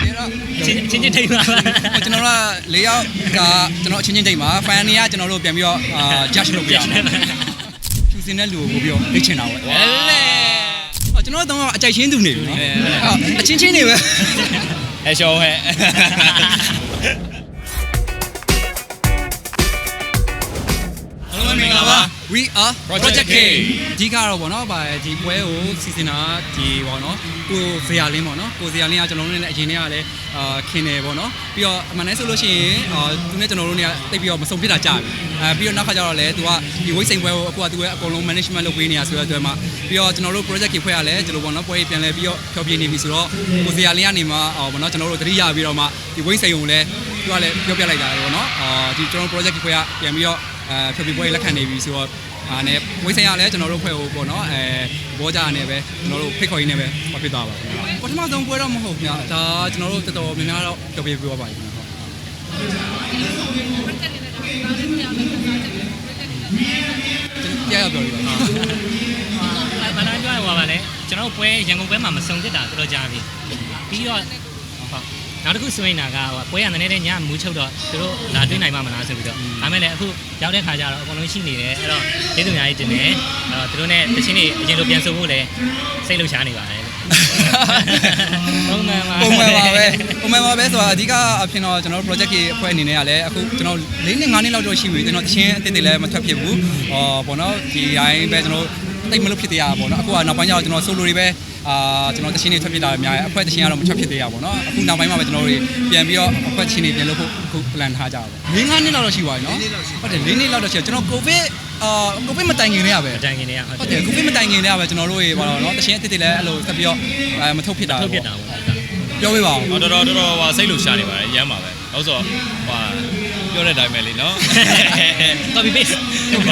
ဒီတော့ချင်းချင်းချင်းထိတ်ပါလားကျွန်တော်တို့က၄ယောက်ကကျွန်တော်အချင်းချင်းတိတ်မှာ fan တွေကကျွန်တော်တို့ပြန်ပြီးတော့အာ judge လုပ်ပြရမယ်ဖြူစင်တဲ့လူကိုပို့ပြီးတော့လေ့ချင်တာပေါ့ဟဲ့လေအော်ကျွန် တော်တို့တော့အကြိုက်ချင်းသူနေပြီနော်အော်အချင်းချင်းနေပဲဟဲ့ရှောဟဲ့အားလုံးမင်္ဂလာပါ we are project k ဒီကတော့ဗောနော်ဗာဒီပွဲကိုစီစဉ်တာဒီဗောနော်ကိုဇေယလင်းဗောနော်ကိုဇေယလင်းကကျွန်တော်တို့နဲ့အရင်ထဲကလည်းအာခင်တယ်ဗောနော်ပြီးတော့အမှန်တည်းဆိုလို့ရှိရင်သူနဲ့ကျွန်တော်တို့နဲ့တိတ်ပြီးတော့မဆုံဖြစ်တာကြာပြီအဲပြီးတော့နောက်ခါကျတော့လည်းသူကဒီဝိတ်စိန်ပွဲကိုအခုကသူကအကုန်လုံး management လုပ်ပေးနေတာဆိုတော့အတွက်မှာပြီးတော့ကျွန်တော်တို့ project ကြီးဖွဲ့ရလဲကျွန်တော်ဗောနော်ပွဲကြီးပြန်လဲပြီးတော့ဖျော်ဖြေနေပြီဆိုတော့ကိုဇေယလင်းကနေမှဗောနော်ကျွန်တော်တို့တတိယပြီးတော့မှဒီဝိတ်စိန်ကိုလည်းသူကလည်းပြောပြလိုက်တာဗောနော်အာဒီကျွန်တော် project ကြီးဖွဲ့ကပြန်ပြီးတော့ အဲဖြောပြပွဲလက်ခံနေပြီဆိုတော့အာနဲ့ဝိဆိုင်ရလဲကျွန်တော်တို့ဖွဲ့ဖို့ပေါ့နော်အဲဘောကြရနေပဲကျွန်တော်တို့ဖိတ်ခေါ်ရင်းနဲ့ပဲမဖြစ်သွားပါဘူးပထမဆုံးပွဲတော့မဟုတ်ဘူးညဒါကျွန်တော်တို့တော်တော်များများတော့ပြောပြပြပါပါခင်ဗျာဟုတ်ကျွန်တော်ပြရပြောလို့ပါဘာသာပြောရပါလဲကျွန်တော်ပွဲရန်ကုန်ပွဲမှာမစုံဖြစ်တာတော်တော်ကြာပြီပြီးတော့ဟုတ် နောက်တစ်ခုဆိုရင်နာကပွဲရနည်းနည်းညမူးချုပ်တော့သူတို့လာတွေ့နိုင်မှာမလားဆိုပြီးတော့ဒါမဲ့လည်းအခုရောက်တဲ့ခါကျတော့အကုန်လုံးရှိနေတယ်အဲ့တော့ကျေးဇူးများကြီးတင်တယ်အဲ့တော့သူတို့နဲ့တချင်းတွေအရင်လိုပြန်ဆိုဖို့လည်းစိတ်လှုပ်ရှားနေပါတယ်ပုံမှန်ပါပုံမှန်ပါပဲပုံမှန်ပါပဲဆိုတာအဓိကအဖြစ်တော့ကျွန်တော်တို့ project ကြီးအဖွဲ့အနေနဲ့ကလည်းအခုကျွန်တော်၄နှစ်၅နှစ်လောက်တော့ရှိပြီကျွန်တော်တချင်းအစ်စ်တွေလည်းမထွက်ဖြစ်ဘူးဟောပေါ့နော်ဒီတိုင်းပဲကျွန်တော်တိတ်မလို့ဖြစ်သေးရပါပေါ့နော်အခုကနောက်ပိုင်းကျတော့ကျွန်တော် solo တွေပဲ အာကျွန်တော်တချင်းတွေထွက်ဖြစ်တာအများကြီးအဖွဲ့တချင်းကတော့မထွက်ဖြစ်သေးရပါပေါ့နော်အခုနောက်ပိုင်းမှာပဲကျွန်တော်တို့ပြန်ပြီးတော့အဖွဲ့ချင်းတွေပြန်လုပ်ဖို့အခု plan ထားကြပါပေါ့၄၅နှစ်လောက်တော့ရှိပါပြီနော်ဟုတ်တယ်၄နှစ်လောက်တော့ရှိတယ်ကျွန်တော် covid အာ covid မတိုင်ခင်လေးရပဲအတိုင်းခင်တွေကဟုတ်တယ် covid မတိုင်ခင်လေးရပဲကျွန်တော်တို့ရေပါတော့နော်တချင်းအစ်စ်တွေလည်းအဲ့လိုဆက်ပြီးတော့အဲမထုတ်ဖြစ်တာထုတ်ပြတာပေါ့ပြောပြပါဦးဟောတော်တော်တော်တော်ဟိုစိတ်လှုပ်ရှားနေပါတယ်ရမ်းပါပဲဟုတ်ဆိုဟိုပြောတဲ့အတိုင်းပဲလေနော် copy paste ဟို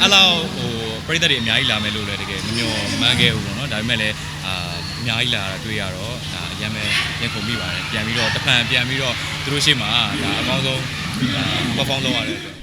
အဲ့လောက်ဟိုပြည်သက်တွေအများကြီးလာမယ်လို့လည်းတကယ်မမျှော်မှန်းခဲ့ဘူးပေါ့နော် ဒါပေမဲ့လည်းအာအများကြီးလာတာတွေ့ရတော့ဒါအရင်ပဲရင်ခုန်မိပါတယ်ပြန်ပြီးတော့တဖန်ပြန်ပြီးတော့သူတို့ရှေ့မှာဒါအကောင်းဆုံးပဖောင်းလုပ်ရတယ်အတွက်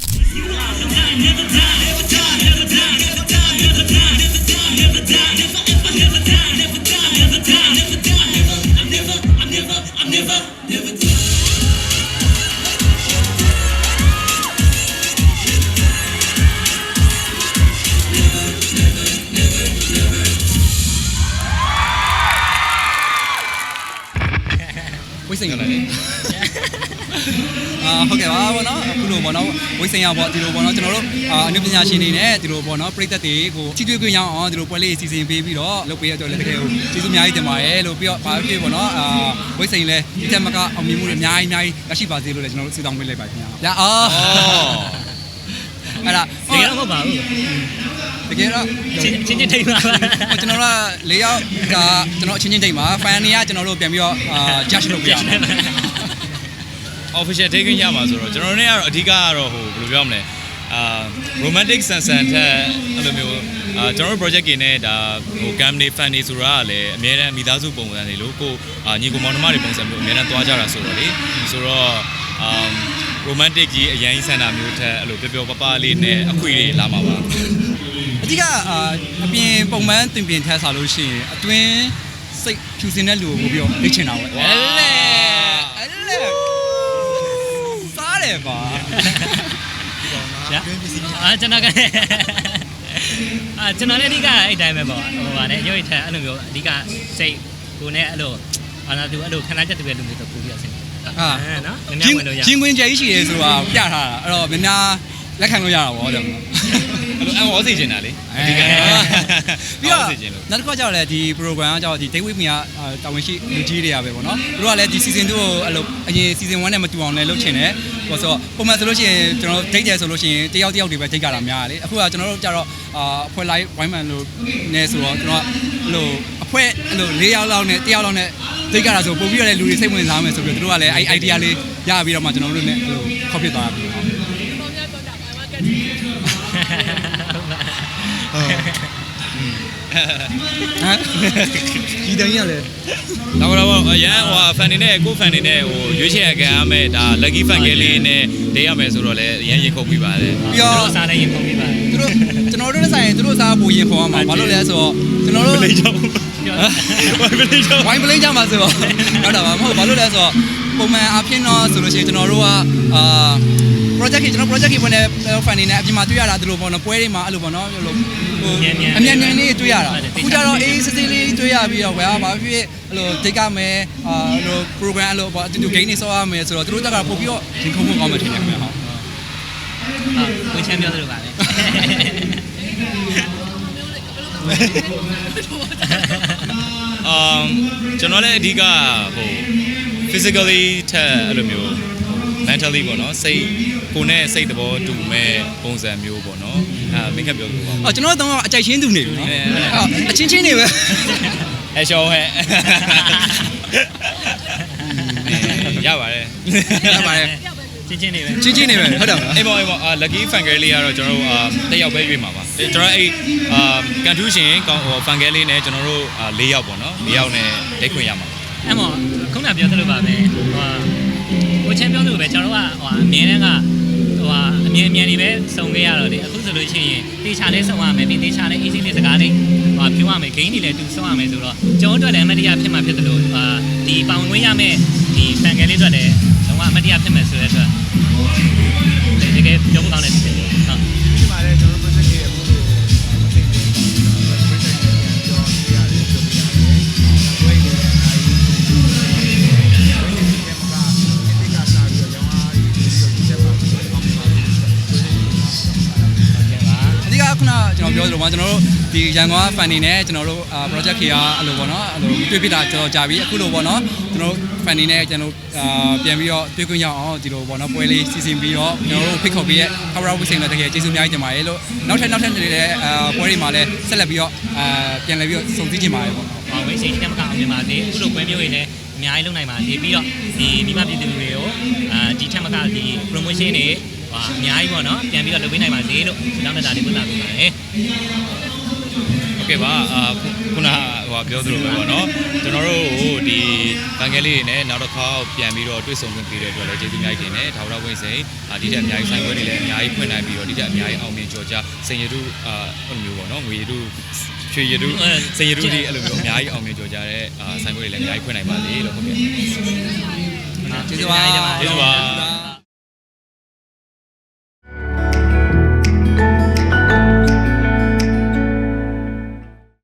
ဝိစိန်ရတယ်အာဟုတ်ကဲ့ပါဘောနော်အခုလိုဘောနော်ဝိစိန်ရပေါ့ဒီလိုဘောနော်ကျွန်တော်တို့အာအနုပညာရှင်တွေနဲ့ဒီလိုဘောနော်ပြည်သက်တွေကိုချီးကျူးခွင့်ရအောင်ဒီလိုပွဲလေးစီစဉ်ပေးပြီးတော့လုပ်ပေးရတော့လည်းတကယ်ကိုကျေးဇူးအများကြီးတင်ပါတယ်လို့ပြီးတော့ဘာဖြစ်ဘောနော်အာဝိစိန်လည်းဒီတက်မကအောင်မြင်မှုတွေအများကြီးအများကြီးရရှိပါစေလို့လည်းကျွန်တော်တို့ဆုတောင်းပေးလိုက်ပါခင်ဗျာ။ညာအော်အဲ့ဒါတကယ်တော့မဟုတ်ပါဘူး တကယ်တော့ချင်းချင်းချင်းထိတ်ပါလားဟိုကျွန်တော်တို့က၄ယောက်ကကျွန်တော်အချင်းချင်းတိတ်မှာ fan တွေကကျွန်တော်တို့ပြန်ပြီးတော့အာ judge လုပ်ပြရမယ် official take ရမှာဆိုတော့ကျွန်တော်တို့ ਨੇ ကတော့အဓိကကတော့ဟိုဘယ်လိုပြောမလဲအာ romantic ဆန်ဆန်ထက်အဲ့လိုမျိုးအာကျွန်တော်တို့ project ကြီးနဲ့ဒါဟို cam နေ fan နေဆိုတာကလည်းအများအားမိသားစုပုံစံတွေလို့ကိုအာညီကိုမောင်နှမတွေပုံစံမျိုးအများအားသွားကြတာဆိုတော့လေဆိုတော့အာ romantic ကြီးအရင်ဆန်တာမျိုးထက်အဲ့လိုပျော်ပျော်ပပလေးနဲ့အခွေတွေလာမှာပါ အဓိကအာအပြင်ပုံမှန်တင်ပြင်ထက်စားလို့ရှိရင်အတွင်းစိတ်ဖြူစင်တဲ့လူကိုပို့ပြီးတော့လေ့ချင်တာပေါ့ဟဲ့လေအဲ့လေစားတယ်ပါရှာအာကျွန်တော်ကအာကျွန်တော်လည်းအဓိကအဲ့တိုင်းပဲပေါ့ဟိုပါနဲ့ရုပ်ရည်ထက်အဲ့လိုမျိုးအဓိကစိတ်ကိုနဲ့အဲ့လိုအာနာသူအဲ့လိုခဏချက်တူတဲ့လူမျိုးတော့ပို့ပြီးတော့ဆင်းတယ်နော်ငဂျင်းင်းဝင်လို့ရဂျင်းကွင်းကြဲရှိရဲဆိုတာပြထားတာအဲ့တော့မင်းများလက်ခံလို့ရတာပေါ့တယ်မလားအဲ့လိုအံ့ဩစေချင်တာလေ အဓိကပြီးတော့စေချင်လို့နောက်တစ်ခါကျတော့လေဒီ program ကကျတော့ဒီ day week မြာတာဝန်ရှိလူကြီးတွေကပဲပေါ့နော်သူတို့ကလည်းဒီ season 2ကိုအဲ့လိုအရင် season 1နဲ့မတူအောင်လည်းလုပ်ချင်တယ်ဟိုဆိုတော့ပုံမှန်ဆိုလို့ရှိရင်ကျွန်တော် date တယ်ဆိုလို့ရှိရင်တယောက်တယောက်တွေပဲ date ကြတာများတယ်လေအခုကကျွန်တော်တို့ကျတော့အာအဖွဲ့ live ဝိုင်းမှန်လို့နေဆိုတော့ကျွန်တော်ကအဲ့လိုအဖွဲ့အဲ့လို၄ယောက်လောက်နဲ့တယောက်လောက်နဲ့ date ကြတာဆိုပို့ပြီးတော့လည်းလူတွေစိတ်ဝင်စားမယ်ဆိုပြီးတော့သူတို့ကလည်းအဲ့ idea လေးရပြီးတော့မှကျွန်တော်တို့လည်းအဲ့လိုခေါ်ဖြစ်သွားတာ ပြီနော်ဒီတိုင်းရလဲတော့တော့အရန်ဟိုဖန်နေနဲ့ကိုဖန်နေနဲ့ဟိုရွေးချယ်ရခံရမယ်ဒါ lucky fan ကလေးနဲ့တေးရမယ်ဆိုတော့လည်းအရန်ရင်ခုန်ပြီးပါတယ်ပြီးတော့တို့စားနေရင်ပုံပြပါသူတို့ကျွန်တော်တို့နဲ့ဆိုင်ရင်သူတို့စားဖို့ရင်ခေါ်ရမှာဘာလို့လဲဆိုတော့ကျွန်တော်တို့ပြောဝိုင်းပလေးချောင်းဝိုင်းပလိန်ကြမှာဆိုတော့ဟုတ်တာပါမဟုတ်ဘာလို့လဲဆိုတော့ပုံမှန်အဖြစ်တော့ဆိုလို့ရှိရင်ကျွန်တော်တို့ကအာ project ကြီးကျွန်တော် project ကြီးဝင်တဲ့ fan နေနဲ့အပြင်မှာတွေ့ရတာသူတို့ပေါ့နော်ပွဲတွေမှာအဲ့လိုပေါ့နော်ဟိုအမြန်မြန်လေးတွေ့ရတာအခုကျတော့အေးစစ်စစ်လေးတွေ့ရပြီးတော့ဝယ်ဘာဖြစ်ဖြစ်အဲ့လိုတိတ်ကမယ်အာအဲ့လို program အဲ့လိုပေါ့အတူတူ game တွေဆော့ရမယ်ဆိုတော့သူတို့တက်ကပို့ပြီးတော့ရင်ခုန်ဖို့ကောင်းမှထင်တယ်ခင်ဗျာဟုတ်ဟုတ်ကိုချမ်းပြောသလိုပါပဲအမ်ကျွန်တော်လည်းအဓိကဟို physically ထက်အဲ့လိုမျိုး mentally ပေါ့နော်စိတ်ကိုယ်နဲ့စိတ်သဘောတူမဲ့ပုံစံမျိုးပေါ့နော်အဲမိတ်ကပ်ပြောလို့ပါအော်ကျွန်တော်တို့တော့အကြိုက်ချင်းသူနေပြီနော်အဲအော်အချင်းချင်းနေပဲအဲရှောင်းဟဲ့ရပါတယ်ရပါတယ်ချင်းချင်းနေပဲချင်းချင်းနေပဲဟုတ်တယ်မလားအေးပေါ့အေးပေါ့အာ lucky fan girl လေးကတော့ကျွန်တော်တို့အာတက်ရောက်ပဲရွေးမှာပါကျွန်တော်အဲ့အာကန်ထူးရှင်ကောင်းဟို fan girl လေးနဲ့ကျွန်တော်တို့အာ၄ယောက်ပေါ့နော်၄ယောက်နဲ့ဒိတ်ခွင့်ရမှာအဲ့မောခုနပြောသလိုပါပဲဟို ကိုချမ်းပြောသလိုပဲကျွန်တော်ကဟိုအမြင်နဲ့ကဟိုအမြင်အမြင်တွေပဲစုံခဲ့ရတော့လေအခုဆိုလို့ရှိရင်တေချာလေးစုံရမယ်ပြီးတေချာလေး easy လေးစကားလေးဟိုပြောရမယ် gain တွေလည်းတူစုံရမယ်ဆိုတော့ကျွန်တော်တို့လည်းအမတရားဖြစ်မှာဖြစ်တယ်လို့အာဒီပောင်ဝင်ရမယ်ဒီဖန်ကလေးတွေလည်းတော့အမတရားဖြစ်မယ်ဆိုတဲ့အတွက်တကယ်ပြောဖို့ကောင်းတဲ့ဖြစ်တယ်ဟုတ် ကျွန်တော်ပြောသလိုပါကျွန်တော်တို့ဒီရန်ကုန်က fan နေနဲ့ကျွန်တော်တို့အာ project ခေကအဲ့လိုပေါ့နော်အဲ့လိုတွေ့ဖြစ်တာကျွန်တော်ကြာပြီအခုလိုပေါ့နော်ကျွန်တော်တို့ fan နေနဲ့ကျွန်တော်အာပြန်ပြီးတော့တွေ့ခွင့်ရအောင်ဒီလိုပေါ့နော်ပွဲလေးစီစဉ်ပြီးတော့ကျွန်တော်တို့ဖိတ်ခေါ်ပြီးရဲ့ cover up ဝစ်စင်လည်းတကယ်ကျေးဇူးအများကြီးတင်ပါတယ်လို့နောက်ထပ်နောက်ထပ်တွေလည်းအာပွဲတွေမှာလည်းဆက်လက်ပြီးတော့အာပြန်လည်ပြီးတော့စုံစည်းကြပါတယ်ပေါ့ဟောဝိတ်စိတ်တက်မကအောင်မြင်ပါစေအခုလိုပွဲမျိုးတွေလည်းအများကြီးလုပ်နိုင်ပါစေပြီးတော့ဒီမိမပြည်သူတွေကိုအာဒီထက်မကဒီ promotion တွေဟာ အများကြီးပေါ့နော်ပြန်ပြီးတော့လုပ်ပေးနိုင်ပါစေလို့တောင်းတတာလေးပို့လာပေးပါတယ် โอเคပါအာခုနဟိုပြောသလိုပဲပေါ့နော်ကျွန်တော်တို့ဟိုဒီဘန်ကလေးတွေနဲ့နောက်တစ်ခါပြန်ပြီးတော့တွေ့ဆုံခွင့်ပေးတဲ့အတွက်လည်းကျေးဇူးအများကြီးတင်တယ်ထာဝရဝိစိန်အာဒီတက်အများကြီးဆိုင်ပွဲတွေလည်းအများကြီးဖွင့်နိုင်ပြီးတော့ဒီတက်အများကြီးအောင်မြင်ကြော်ကြစိန်ရတုအာအဲ့လိုမျိုးပေါ့နော်ငွေရတုရွှေရတုစိန်ရတုဒီအဲ့လိုမျိုးအများကြီးအောင်မြင်ကြော်ကြတဲ့အာဆိုင်ပွဲတွေလည်းအများကြီးဖွင့်နိုင်ပါစေလို့ဟုတ်ကဲ့ ကျေးဇူးပါ ကျေးဇူးပါ